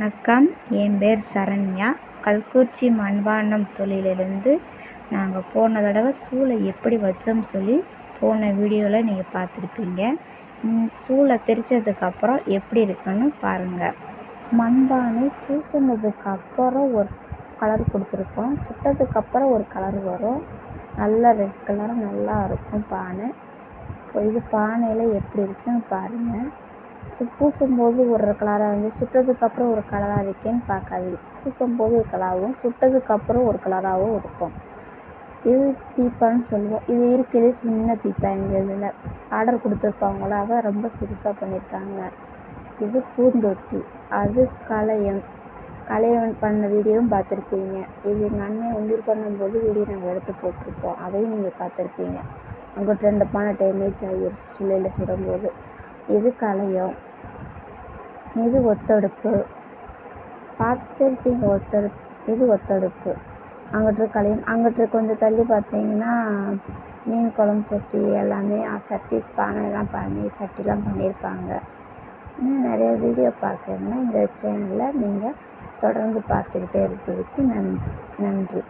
வணக்கம். என் பேர் சரண்யா. கல்குறிச்சி மண்பாண்டம் தொழிலிருந்து நாங்கள் போன தடவை சூளை எப்படி வச்சோம்னு சொல்லி போன வீடியோவில் நீங்கள் பார்த்துருப்பீங்க. சூளை பிரித்ததுக்கப்புறம் எப்படி இருக்குன்னு பாருங்கள் மண்பானை பூசினதுக்கு அப்புறம் ஒரு கலர் கொடுத்துருக்கோம். சுட்டதுக்கப்புறம் ஒரு கலர் வரும். நல்லா ரெட் கலராக நல்லா இருக்கும் பானை. இப்போ இது பானையில் எப்படி இருக்குன்னு பாருங்கள் சு பூசும்போது ஒரு கலராக இருந்து சுட்டதுக்கப்புறம் ஒரு கலராக இருக்கேன்னு பார்க்காது பூசும்போது ஒரு கலராகவும் சுட்டதுக்கப்புறம் ஒரு கலராகவும் இருக்கும். இது பீப்பான்னு சொல்லுவோம். இது இருக்கிறது சின்ன பீப்பா. எங்கள் இதில் ஆர்டர் கொடுத்துருக்கவங்களாக ரொம்ப சிறுசாக பண்ணியிருக்காங்க. இது பூந்தொட்டி. அது கலையம் கலையன் பண்ண வீடியோவும் பார்த்துருப்பீங்க. இது எங்கள் அண்ணன் உயிர் பண்ணும்போது வீடியோ நாங்கள் எடுத்து போட்டிருப்போம். அதையும் நீங்கள் பார்த்துருப்பீங்க. அங்கே ட்ரெண்டப்பான பானை டேமேஜ் ஆகிருச்சு சுழையில் சுடும்போது. இது கலையம் இது ஒத்தடுப்பு? பார்த்துட்டே இருப்பீங்க இது ஒத்தடுப்பு? அங்கிட்டு கலையம் அங்கிட்டு கொஞ்சம் தள்ளி பார்த்தீங்கன்னா மீன் குழம்பு சட்டி எல்லாமே சட்டி பானைலாம் பண்ணி சட்டிலாம் பண்ணியிருப்பாங்க. இன்னும் நிறைய வீடியோ பார்க்கணுன்னா இந்த சேனலில் நீங்கள் தொடர்ந்து பார்த்துக்கிட்டே இருக்கிறதுக்கு நன் நன்றி.